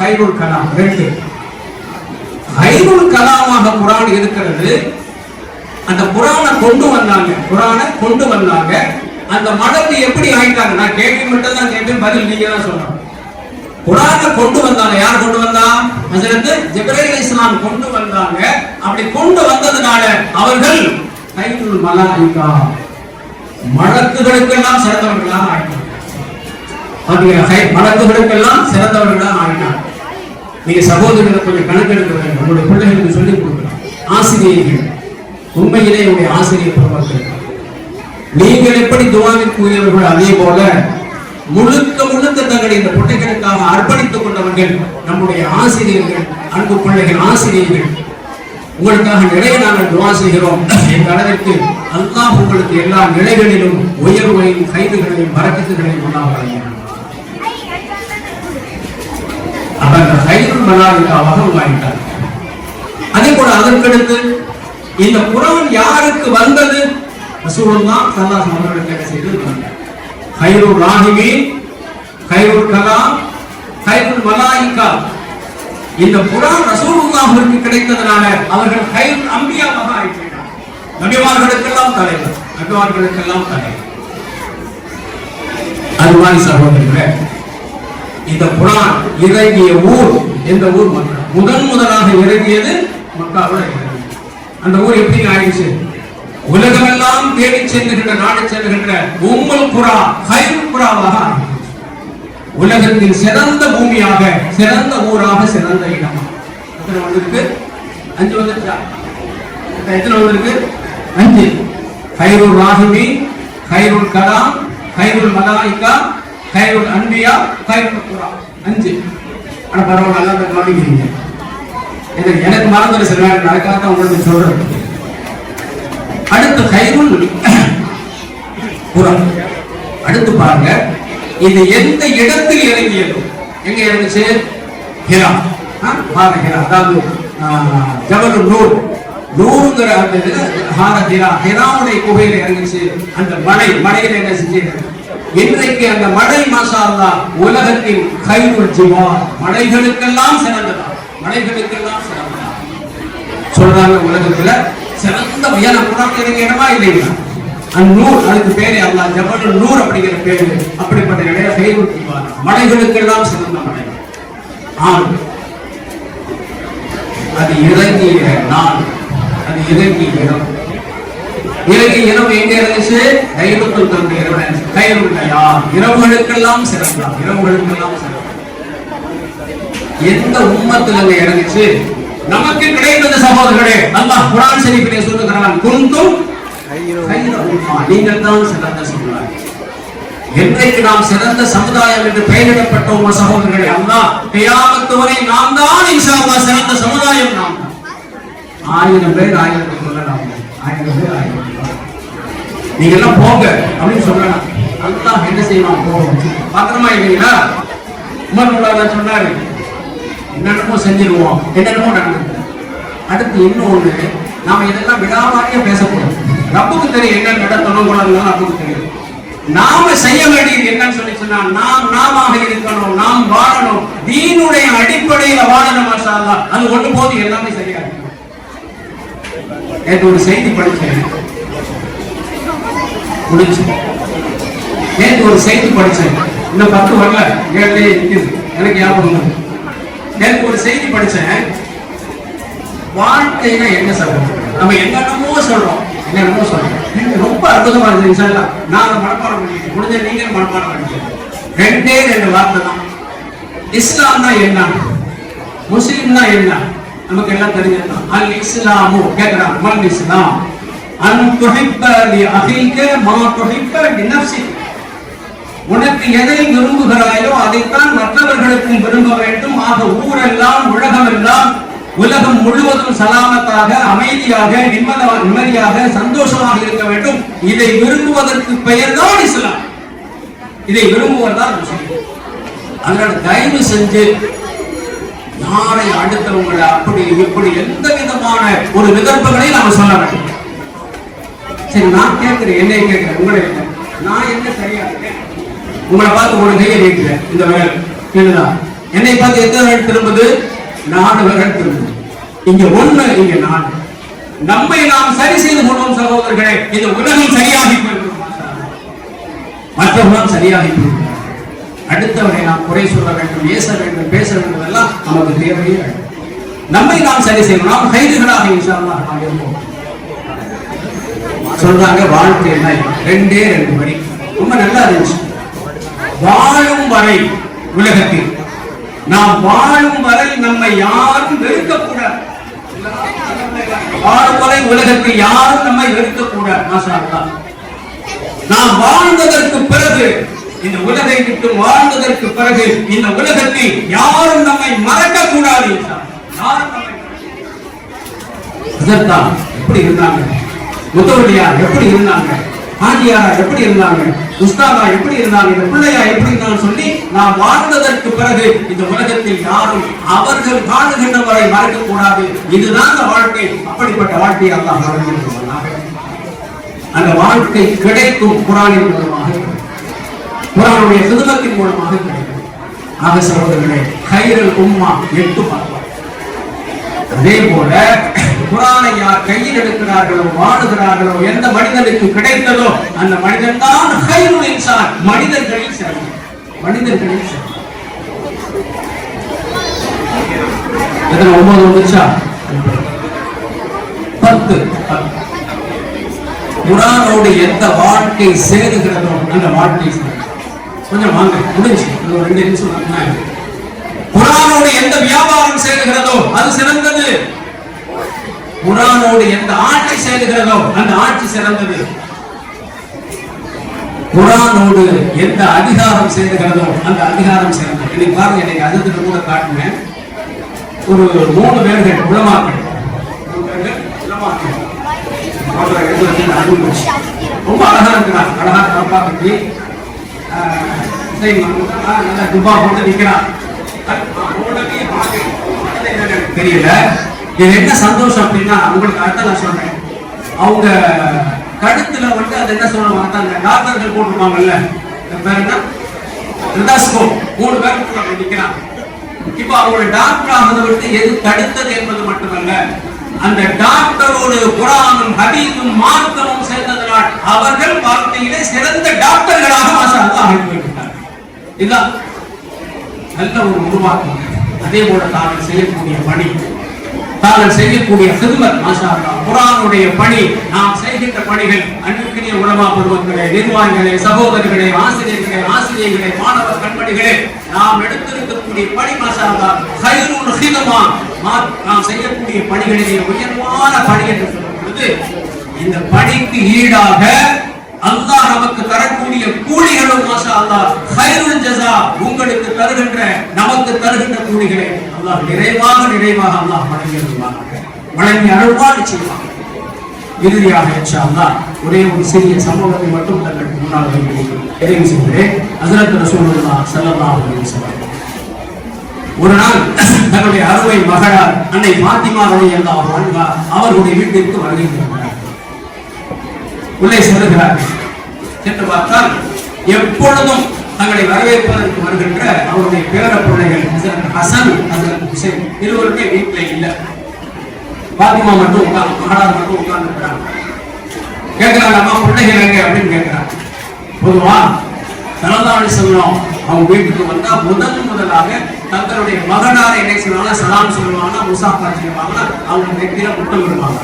ஹைருல் கலாம் ரெண்டு ஹைருல் கலாமாக குரான் இருக்கிறது. அந்த குரானை கொண்டு வந்தாங்க. குரானை கொண்டு வந்தாங்க. அந்த மடத்தை எப்படி ஆயிட்டாங்க? நான் கேள்வி மட்டும் தான் கேட்டேன் பதில் நீங்க தான் சொல்லணும். குரானை கொண்டு வந்தாங்க. யார் கொண்டு வந்தா? ஹஜரத் ஜிப்ரேல் இஸ்லாம் கொண்டு வந்தாங்க. அப்படி கொண்டு வந்ததுனால அவர்கள் ஹைருல் மலாயிகா. மழக்குகளுக்கெல்லாம் சிறந்தவர்களாக ஆயிட்டாங்க. பாத்தீங்களா? ஹை- மலக்குகளுக்கெல்லாம் சிறந்தவர்களாக ஆகினார் நீங்க சகோதரர்களை கொஞ்சம் கணக்கெடுக்க வேண்டும் உங்களுடைய பிள்ளைகளுக்கு சொல்லிக் கொடுக்கலாம் ஆசிரியர்கள் உண்மையிலே உங்களுடைய ஆசிரியர் பெருமக்கள் நீங்கள் எப்படி துவாவிற்கு உரியவர்கள் அதே போல முழுக்க முழுக்க தங்களை இந்த பிள்ளைகளுக்காக அர்ப்பணித்துக் கொண்டவர்கள் நம்முடைய ஆசிரியர்கள் அன்பு பிள்ளைகள் ஆசிரியர்கள். உங்களுக்காக நிறைய நாங்கள் துவா செய்கிறோம். என்ற அளவிற்கு அல்லாஹ் உங்களுக்கு எல்லா நிலைகளிலும் உயர்வையும் கைதுகளையும் வரக்கத்துகளையும் உண்டாகிறார் அவர்கள் அந்த ஹைருல் உருவாகிட்டார் அதே போல அதற்கடுத்து இந்த குரான் யாருக்கு வந்தது? ரசூலுல்லாஹ் ஸல்லல்லாஹு அலைஹி வஸல்லம் என்ன செய்து கைரூர் ராஹிமி கைரூர் கலாம் கைரூர் மலாயிகா இந்த புறான் ரசூலுல்லாஹிற்கு கிடைத்ததனால அவர்கள் கைரூர் அம்பியாவாக ஆயிட்டார்கள் நபிமார்களுக்கெல்லாம் தலைவர் நபிமார்களுக்கெல்லாம் தலைவர் அது மாதிரி சகோதரர்களே இந்த குரான் இறங்கிய ஊர் என்ற ஊர் மக்கா முதன் முதலாக இறங்கியது மக்காவில் அந்த ஊர் எப்படி ஆயிடுச்சு? உலகமெல்லாம் தேடி செல்லுகின்ற நாடு செல்லுகின்ற உம்மல் புறா ஹைர் புறாவாக ஆயிடுச்சு. உலகத்தில் சிறந்த பூமியாக சிறந்த ஊராக சிறந்த இடம் எத்தனை வந்திருக்கு? அஞ்சு வந்துருச்சா? எத்தனை வந்திருக்கு? அஞ்சு. ஹைருல் ராஹிமி ஹைருல் கலாம் ஹைருல் மலாய்கா ஹைருல் அன்பியா? ஹைருல் குரான் அஞ்சு. ஆனா பரவாயில்ல நல்லா தான் கவனிக்கிறீங்க எனக்கு எனக்கு மறந்துடு சில நேரம் நடக்காத உங்களுக்கு சொல்றேன். அடுத்து கைருள் புறம் அடுத்து பாருங்க. இது எந்த இடத்தில் இறங்கியது. எங்க இறங்குச்சு? ஹிரா. ஆ, ஹிரா. அதாவது ஆ, ஜபல் நூர் நூறுங்கிற அந்த இது ஹார ஹிரா. ஹிராவுடைய குகையில் இறங்குச்சு. அந்த மலை மலையில் என்ன செஞ்சு இன்றைக்கு அந்த மழை மாஷா உலகத்தின் கைவுள் ஜிவா மழைகளுக்கெல்லாம் சிறந்ததா? மழைகளுக்கெல்லாம் சிறந்ததா? சொல்றாங்க உலகத்துல சிறந்த வயல குரான் இடமா இல்லைங்களா அந்நூர் அதுக்கு பேரே அல்லாஹ் ஜபல் நூர் அப்படிங்கிற பேரு. அப்படிப்பட்ட இடம் கைவுள் ஜிவா மழைகளுக்கெல்லாம் சிறந்த மழை ஆண் அது இறங்கிய நான் அது இறங்கிய இடம். இறங்கிய இரவு எங்க இருந்துச்சு? தைரியத்தில் தந்த இரவு கைருள்ளையா இரவுகளுக்கெல்லாம் சிறந்தா? இரவுகளுக்கெல்லாம் சிறந்தா? எந்த உம்மத்தில் அங்க இறங்குச்சு? நமக்கு கிடைத்தது சகோதரர்களே அல்லாஹ் குரான் ஷரீஃபிலே சொல்லுகிறான் குந்தும் நீங்கள் தான் சிறந்த சமுதாயம். என்றைக்கு நாம் சிறந்த சமுதாயம் என்று பெயரிடப்பட்டோம் சகோதரர்களே அல்லாஹ் கியாமத்து வரை நாம் தான் இன்ஷா சிறந்த சமுதாயம் நாம் ஆயிரம் பேர் ஆயிரம் சொல்லலாம் ஆயிரம் பேர் ஆயிரம் நீங்க எல்லாம் போங்க அப்படின்னு சொல்லலாம் அல்லாஹ் என்ன செய்வான் போகும் பத்திரமா இல்லைங்களா? உமர் உள்ளாத சொன்னாரு. என்னென்னமோ செஞ்சிருவோம். என்னென்னமோ நடந்தது. அடுத்து இன்னொன்னு நாம இதெல்லாம் விடாமாரியா பேசக்கூடாது ரப்புக்கு தெரியும் என்ன நடத்தணும் கூடாதுன்னு ரப்புக்கு தெரியும். நாம செய்ய வேண்டியது என்னன்னு சொல்லி சொன்னா நாம் நாம இருக்கணும் நாம் வாழணும். தீனுடைய அடிப்படையில வாழணும் மாஷா அது ஒண்ணு போது எல்லாமே சரியா இருக்கும். நேற்று ஒரு செய்தி படிச்சேன். முடிச்சு நேற்று ஒரு செய்தி படிச்சேன். இன்னும் பத்து வரல. ஏழே இருக்குது எனக்கு ஞாபகம் நேற்று ஒரு செய்தி படிச்சேன். வாழ்க்கைனா என்ன சொல்றோம் நம்ம என்னென்னமோ சொல்றோம். என்னென்னமோ சொல்றோம். எனக்கு ரொம்ப அற்புதமா இருந்துச்சு சார். நான் அதை மனப்பாடம் பண்ணிட்டேன் முடிஞ்ச நீங்க மனப்பாடம் பண்ணிட்டேன் ரெண்டே ரெண்டு வார்த்தை தான். இஸ்லாம்னா என்ன? முஸ்லீம்னா என்ன? நமக்கு எல்லாம் தெரிஞ்சிருக்கோம். அல் இஸ்லாமு கேட்கிறான் மல் இஸ்லாம் அன் துஹிப்ப லி மா உனக்கு எதை விரும்புகிறாயோ அதைத்தான் மற்றவர்களுக்கும் விரும்ப வேண்டும். ஆக ஊரெல்லாம் உலகமெல்லாம் உலகம் முழுவதும் சலாமத்தாக அமைதியாக நிம்மத நிம்மதியாக சந்தோஷமாக இருக்க வேண்டும். இதை விரும்புவதற்கு பெயர் தான் இஸ்லாம். இதை விரும்புவதுதான் முஸ்லிம். அதனால தயவு செஞ்சு யாரை அடுத்தவங்களை அப்படி இப்படி எந்த விதமான ஒரு விதர்ப்பங்களை நாம சொல்ல வேண்டும். சரி நான் கேட்கிறேன் என்னை கேட்கிறேன் உங்களை இல்லை. நான் என்ன சரியா இருக்கேன் உங்களை பார்த்து ஒரு கையை நீட்டுறேன் இந்த வேலை என்னதா என்னை பார்த்து எத்தனை விரல் திரும்புது? நாலு விரல் திரும்புது. இங்க ஒண்ணு இங்க நாலு. நம்மை நாம் சரி செய்து கொள்வோம் சகோதரர்களே. இந்த உலகம் சரியாகி போய்விடும் மற்றவர்களும் சரியாகி போய்விடும். அடுத்தவரை நாம் குறை சொல்ல வேண்டும் ஏச வேண்டும் பேச வேண்டும் எல்லாம் நமக்கு தேவையே. நம்மை நாம் சரி செய்யணும் நாம் கைதுகளாக இன்ஷா அல்லாஹ் இருப்போம் சொல்றாங்க வாழ்க்கையில ரெண்டே ரெண்டு வரி. ரொம்ப நல்லா இருந்துச்சு. வாழும் வரை உலகத்தில். நாம் வாழும் வரை நம்மை யாரும் வெறுக்கக்கூடாது. வாழும் வரை உலகத்தில் யாரும் நம்மை வெறுக்கக்கூடாது மாஷா நாம் வாழ்ந்ததற்கு பிறகு இந்த உலகை விட்டு வாழ்ந்ததற்கு பிறகு இந்த உலகத்தில் யாரும் நம்மை மறக்க கூடாது யாரும் நம்மை எப்படி இருந்தாங்க. முத்தவள்ளியார் எப்படி இருந்தாங்க? ஆண்டியாரா எப்படி இருந்தாங்க? உஸ்தாதா எப்படி இருந்தாங்க? இந்த பிள்ளையா எப்படி இருந்தாங்க சொல்லி நான் வாழ்ந்ததற்கு பிறகு இந்த உலகத்தில் யாரும் அவர்கள் வாழுகின்ற வரை மறக்க கூடாது இதுதான் அந்த வாழ்க்கை. அப்படிப்பட்ட வாழ்க்கையை அல்லாஹ் வழங்கியிருக்கிறார் அந்த வாழ்க்கை கிடைக்கும் குரானின் மூலமாக. குரானுடைய சிதுமத்தின் மூலமாக கிடைக்கும். ஆக சகோதரர்களே கைரல் உம்மா எட்டு பார்க்கும் அதே போல குரானை யார் கையில் எடுக்கிறார்களோ வாழுகிறார்களோ எந்த மனிதனுக்கு கிடைத்ததோ அந்த மனிதன் தான் கைருள் இன்சான். மனிதர்களில் சிறந்த. மனிதர்களில் சிறந்த. எத்தனை ஒன்பது வந்துச்சா பத்து. குரானோடு எந்த வாழ்க்கை சேருகிறதோ அந்த வாழ்க்கை கொஞ்சம் வாங்க முடிஞ்சு. ரெண்டு நிமிஷம் குரானோடு எந்த வியாபாரம் சேருகிறதோ அது சிறந்தது. குரானோடு எந்த ஆட்சி சேருகிறதோ அந்த ஆட்சி சிறந்தது. குரானோடு எந்த அதிகாரம் சேருகிறதோ அந்த அதிகாரம் சிறந்தது. இன்னைக்கு பாருங்க இன்னைக்கு அதுக்கு கூட காட்டுனேன் ஒரு மூணு பேர்கள் உளமாக்கள் ரொம்ப அழகா இருக்கிறான் அழகா தப்பா கட்டி ஆஹ், நல்லா துபா போட்டு நிக்கிறான் எனக்கு தெரியல. இது என்ன சந்தோஷம் அப்படின்னா உங்களுக்கு அடுத்த நான் சொல்றேன். அவங்க கழுத்துல வந்து அது என்ன சொல்ல அந்த டாக்டர்கள் போட்டிருப்பாங்கல்ல. பேர் என்ன? ரிதாஸ்கோப். மூணு பேர் அங்க நிக்கிறான் இப்ப அவங்களோட டாக்டர் ஆனதை விட்டு எது தடுத்தது என்பது மட்டுமல்ல அந்த டாக்டரோடு குரானும் ஹபீதும் மார்க்கமும் சேர்ந்ததனால் அவர்கள் வாழ்க்கையிலே சிறந்த டாக்டர்களாக மாஷா ஆகிவிட்டார் இதுதான் நல்ல ஒரு உருவாக்கம். அதே போல தாங்கள் செய்யக்கூடிய பணி. தாங்கள் செய்யக்கூடிய சிறுமத் குரானுடைய பணி. நாம் செய்கின்ற பணிகள் அன்புக்குரிய உலமா பருவங்களே நிர்வாகிகளே சகோதரர்களே ஆசிரியர்களே ஆசிரியர்களே மாணவர் கண்மணிகளே நாம் எடுத்திருக்கக்கூடிய பணி மாஷா அல்லாஹ் ஹிதமா. நாம் செய்யக்கூடிய பணிகளிலே உயர்வான பணி என்று சொல்லும் பொழுது இந்த பணிக்கு ஈடாக அல்லாஹ் நமக்கு தரக்கூடிய கூலிகளும் மாஷா அல்லாஹ் ஜசா உங்களுக்கு தருகின்ற நமக்கு தருகின்ற கூலிகளை. அல்லாஹ் நிறைவாக நிறைவாக அல்லாஹ் வழங்கி அருள்வானாக. வழங்கி அருள்வான் செய்வாங்க இறுதியாக இன்ஷா ஒரே ஒரு சிறிய சம்பவத்தை மட்டும் தங்களுக்கு முன்னால் வைத்து நிறைவு செய்கிறேன். அசரத் ரசூலுல்லா ஸல்லல்லாஹு அலைஹி வஸல்லம். ஒரு நாள் தன்னுடைய அறுவை மகளார் அன்னை பாத்திமா ரலியல்லாஹு அன்ஹா அவர்களுடைய வீட்டிற்கு வருகின்றனர் உள்ளே செல்லுகிறார்கள் என்று பார்த்தால் எப்பொழுதும் தங்களை வரவேற்பதற்கு வருகின்ற அவருடைய பேர பிள்ளைகள் ஹசரத் ஹசன் ஹசரத் ஹுசைன் இருவருமே வீட்டில் இல்லை. பாத்திமா மட்டும் உட்கார்ந்து மகளார் மட்டும் உட்கார்ந்து இருக்கிறாங்க கேட்கிறாங்க அம்மா பிள்ளைகள் எங்க? அப்படின்னு கேட்கிறாங்க. பொதுவா சலதாடி சொல்லுவோம் அவங்க வீட்டுக்கு வந்தா முதல் முதலாக தங்களுடைய மகனாரை என்ன செய்வாங்க? சலாம் சொல்லுவாங்க முசாஃபா செய்வாங்க அவங்க நெத்தியில முட்டம் விடுவாங்க.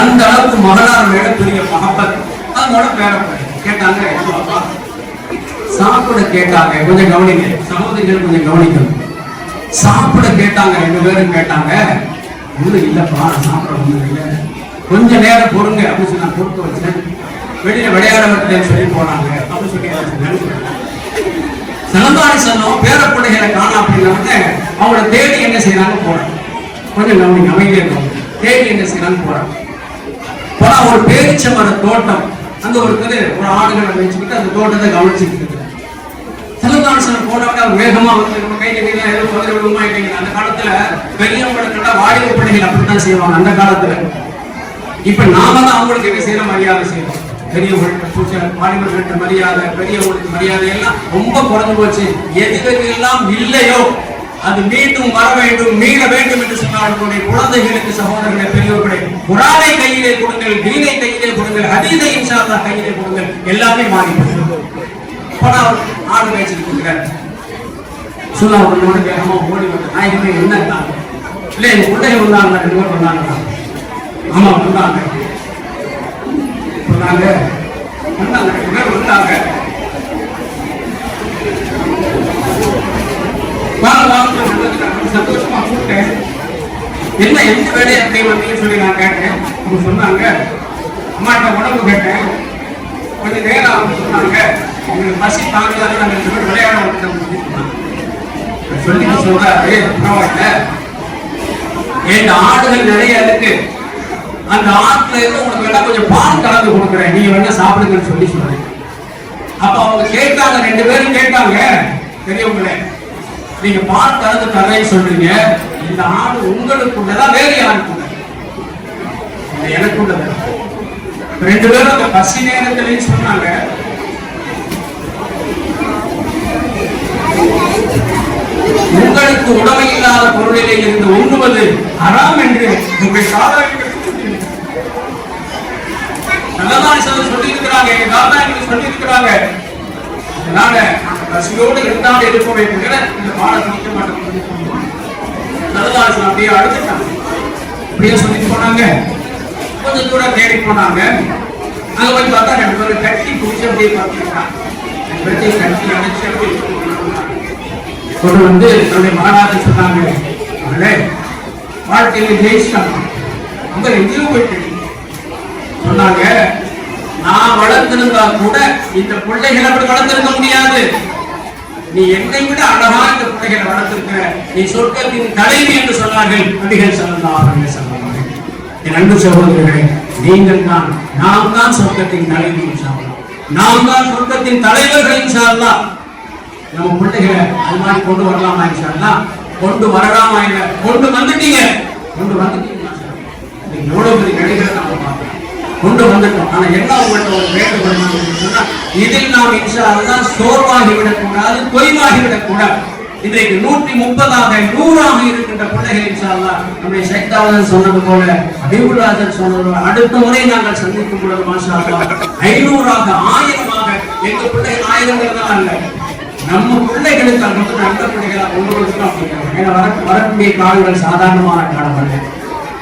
அந்த அளவுக்கு மகனார் மேல பெரிய மகப்பத் அதனோட பேர கேட்டாங்க சாப்பிட கேட்டாங்க. கொஞ்சம் கவனிங்க. சகோதரிகள் கொஞ்சம் கவனிக்கணும். சாப்பிட கேட்டாங்க. ரெண்டு பேரும் கேட்டாங்க. ஒன்றும் இல்லப்பா சாப்பிட ஒண்ணும் இல்லை. கொஞ்ச நேரம் பொறுங்க. அப்படின்னு சொல்லி நான் பொறுத்து வச்சேன். வெளியில விளையாட வரலன்னு சொல்லி போனாங்க. அப்படின்னு சொல்லி வச்சிருந்தேன். சிலம்பாடி சொன்னோம் பேரப்பிள்ளைகளை காணும் அப்படின்னா அவங்கள தேடி என்ன செய்யறாங்க போறாங்க கொஞ்சம் கவனிங்க அமைதியா இருக்கும் தேடி என்ன செய்யறாங்க போறாங்க போனா ஒரு பேரிச்ச மர தோட்டம். அங்க ஒருத்தர் ஒரு ஆடுகளை வச்சுக்கிட்டு அந்த தோட்டத்தை கவனிச்சுக்கிட்டு மனுஷன் போனவங்க வேகமா வந்து நம்ம கையில கையில ஏதோ முதல்ல விடுமா இல்லைங்க அந்த காலத்துல பெரியவங்களை கண்டா வாடகை பிள்ளைகள் அப்படித்தான் செய்வாங்க அந்த காலத்துல. இப்ப நாம தான் அவங்களுக்கு என்ன செய்யற மரியாதை செய்யறோம். பெரியவர்கள்ட்ட பூஜை வாலிபர்கள்ட்ட மரியாதை பெரியவர்களுக்கு மரியாதை எல்லாம் ரொம்ப குறைஞ்சு போச்சு. எது எல்லாம் இல்லையோ அது மீண்டும் வர வேண்டும் மீள வேண்டும் என்று சொன்னால் குழந்தைகளுக்கு சகோதரர்களை பெரியவர்களை குரானை கையிலே கொடுங்கள் தீனை கையிலே கொடுங்கள் ஹதீதை இன்ஷால்லா கையிலே கொடுங்கள். எல்லாமே மாறி போயிடும் ஆடு மேய்ச்சிட்டு கொடுக்குறாரு சுல்லா உன்னோட வேகமா ஓடி வந்து நாயகமே என்ன இல்லை என் பிள்ளைங்க வந்தாங்க ரெண்டு பேர் வந்தாங்க ஆமா வந்தாங்க வந்தாங்க வந்தாங்க ரெண்டு பேர் வந்தாங்க வாங்க வாங்க. சந்தோஷமா கூப்பிட்டேன். என்ன எந்த வேலையை அப்படி சொல்லி நான் கேட்டேன். அவங்க சொன்னாங்க. அம்மாட்ட உடம்பு கேட்டேன். கொஞ்சம் நேரம் சொன்னாங்க. உங்களுக்கு பசி தாங்கலான்னு நாங்கள் ரெண்டு பேரும் விளையாட வந்துட்டோம் அப்படின்னு சொன்னாங்க. சொல்லி சொல்றாரு பரவாயில்ல என் ஆடுகள் நிறைய இருக்கு அந்த ஆட்டுல இருந்து உனக்கு வேணா கொஞ்சம் பால் கலந்து கொடுக்குறேன் நீங்க வேணா சாப்பிடுங்கன்னு சொல்லி சொல்றேன் அப்ப அவங்க கேட்டாங்க ரெண்டு பேரும் கேட்டாங்க பெரியவங்களே நீங்க பால் கலந்து தரேன்னு சொல்றீங்க இந்த ஆடு உங்களுக்குள்ளதா வேற யாருக்குள்ள இது எனக்குள்ளது ரெண்டு பேரும் அந்த பசி நேரத்திலையும் சொன்னாங்க உங்களுக்கு உடமை இல்லாத பொருளிலே இருந்து உண்ணுவது அறாம் என்று உங்கள் சாதனை சொல்லியிருக்கிறாங்க எங்க தாத்தா எங்களுக்கு சொல்லி அதனால பசியோடு இருந்தால் இருப்பவை தவிர இந்த பாட நிற்க மாட்டேன் நல்லதாசன் அப்படியே அழுதுட்டாங்க. அப்படியே சொல்லிட்டு போனாங்க. கொஞ்சம் தூரம் தேடி போனாங்க. அங்க போய் பார்த்தா ரெண்டு பேரும் கட்டி குடிச்சு அப்படியே பார்த்தீங்கன்னா கட்டி கட்டி அணைச்சு அப்படியே கொண்டு வந்து தன்னுடைய மகனாக சொன்னாங்க. அவர்களே வாழ்க்கையில ஜெயிச்சிட்டாங்க ரொம்ப எங்கேயும் போயிட்டு சொன்னாங்க நான் வளர்த்திருந்தா கூட இந்த பிள்ளைகளை அப்படி வளர்த்திருக்க முடியாது. நீ என்னை விட அழகா இந்த பிள்ளைகளை வளர்த்திருக்கிற. நீ சொர்க்கத்தின் தலைவி என்று சொன்னார்கள். நபிகள் சொல்லலாம் சொன்னாங்க என் அன்பு சகோதரர்களே நீங்கள் தான் நாம் தான் சொர்க்கத்தின் தலைவி இன்ஷா நாம் தான் சொர்க்கத்தின் தலைவர்கள் இன்ஷா நம்ம பிள்ளைகளை அது மாதிரி கொண்டு வரலாமா இன்ஷா கொண்டு வரலாமா இல்ல கொண்டு வந்துட்டீங்க. கொண்டு வந்துட்டீங்க எவ்வளவு பெரிய நடிகரை நம்ம பார்க்கலாம் கொண்டு வந்துட்டோம். ஆனா என்ன உங்கள்கிட்ட ஒரு வேண்டுகோள் என்ன சொன்னா இதில் நாம் இன்ஷா அல்லாஹ் சோர்வாகி விடக்கூடாது தொய்வாகி விடக்கூடாது இன்றைக்கு நூற்றி முப்பதாக நூறாக இருக்கின்ற பிள்ளைகள் இன்ஷா நம்முடைய சைத்தாவதன் சொன்னது போல அபிபுராஜன் சொன்னது போல அடுத்த முறை நாங்கள் சந்திக்கும் பொழுது மாஷா ஐநூறாக ஆயிரமாக எங்கள் பிள்ளைகள் ஆயிரங்கள் தான் அல்ல. நம்ம பிள்ளைகளுக்கு அது மட்டும் நல்ல பிள்ளைகளா கொண்டு ஏன்னா வர வரக்கூடிய காலங்கள் சாதாரணமான காலங்கள்.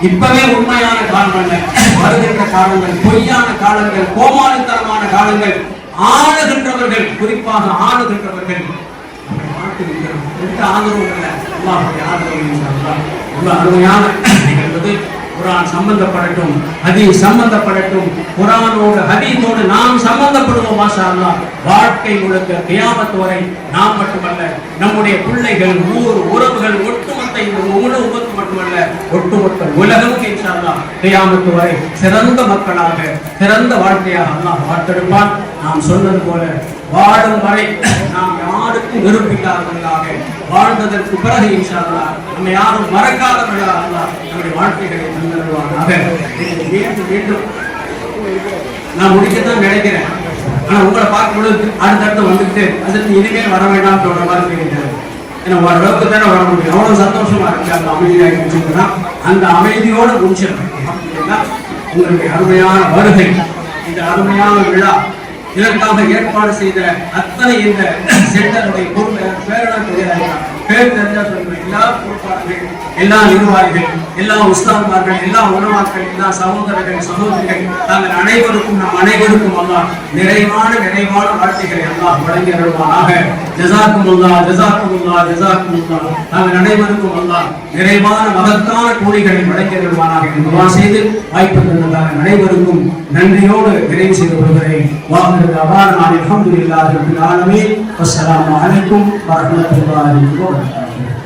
இப்பவே உண்மையான காலங்கள் வருகின்ற காலங்கள் பொய்யான காலங்கள் கோமாளித்தனமான காலங்கள் ஆளுகின்றவர்கள் குறிப்பாக ஆளுகின்றவர்கள். நம்மை எந்த இல்லை. அல்லாஹ்வுடைய ஆதரவு இன்ஷா ரொம்ப அருமையான நிகழ்வது குரான் சம்பந்தப்படட்டும் ஹதி சம்பந்தப்படட்டும் குரானோடு ஹதீத்தோடு நாம் சம்பந்தப்படுவோம் மாஷா வாழ்க்கை முழுக்க கியாமத்து வரை நாம் மட்டுமல்ல நம்முடைய பிள்ளைகள் ஊர் உறவுகள் ஒட்டுமொத்த இந்த முழு மட்டுமல்ல ஒட்டுமொத்த உலகமும் இன்ஷா கியாமத்து வரை சிறந்த மக்களாக சிறந்த வாழ்க்கையாக அல்லாஹ் வார்த்தெடுப்பான் நாம் சொன்னது போல வாழும் வரை நாம் யாருக்கும் விரும்பில்லாதவர்களாக வாழ்ந்ததற்கு பிறகு இன்ஷா அல்லாஹ் நம்ம யாரும் மறக்காதவர்களாக அல்லாஹ் நம்முடைய வாழ்க்கைகளை தந்தருவாங்க மீண்டும் மீண்டும் நான் முடிக்கத்தான் நினைக்கிறேன். ஆனா உங்களை பார்க்கும்பொழுது அடுத்தடுத்து வந்துட்டு அதற்கு இனிமேல் வர வேண்டாம் சொல்ற மாதிரி தெரியுது ஏன்னா ஓரளவுக்கு தானே வர முடியும். அவ்வளவு சந்தோஷமா இருக்கு அந்த அமைதியாக முடிச்சுன்னா அந்த அமைதியோட முடிச்சிருக்கேன் உங்களுடைய அருமையான வருகை இந்த அருமையான விழா இதற்காக ஏற்பாடு செய்த அத்தனை இந்த சென்டருடைய பொறுப்பு பேரணர் பேர் தெரிஞ்சா சொல்றேன் எல்லா பொறுப்பாளர்கள் எல்லா நிர்வாகிகள் எல்லா உஸ்தான்மார்கள் எல்லா உணவாக்கள் எல்லா சகோதரர்கள் சகோதரிகள் நாங்கள் அனைவருக்கும் நம் அனைவருக்கும் அல்லா நிறைவான நிறைவான வாழ்க்கைகளை அல்லாஹ் வழங்கி வருவானாக ஜசாக்கும் அல்லா ஜசாக்கும் அல்லா ஜசாக்கும் அல்லா நாங்கள் அனைவருக்கும் அல்லாஹ் நிறைவான மகத்தான கூலிகளை வழங்கி வருவானாக என்று செய்து வாய்ப்பு தந்ததாக அனைவருக்கும் நன்றியோடு நிறைவு செய்து கொள்கிறேன். வாங்க அவான அல்ஹம்துலில்லாஹி ரப்பில் ஆலமீன். அஸ்லாம் அலைக்கும் வரஹ்மத்துல்லாஹி வபரகாத்துஹு.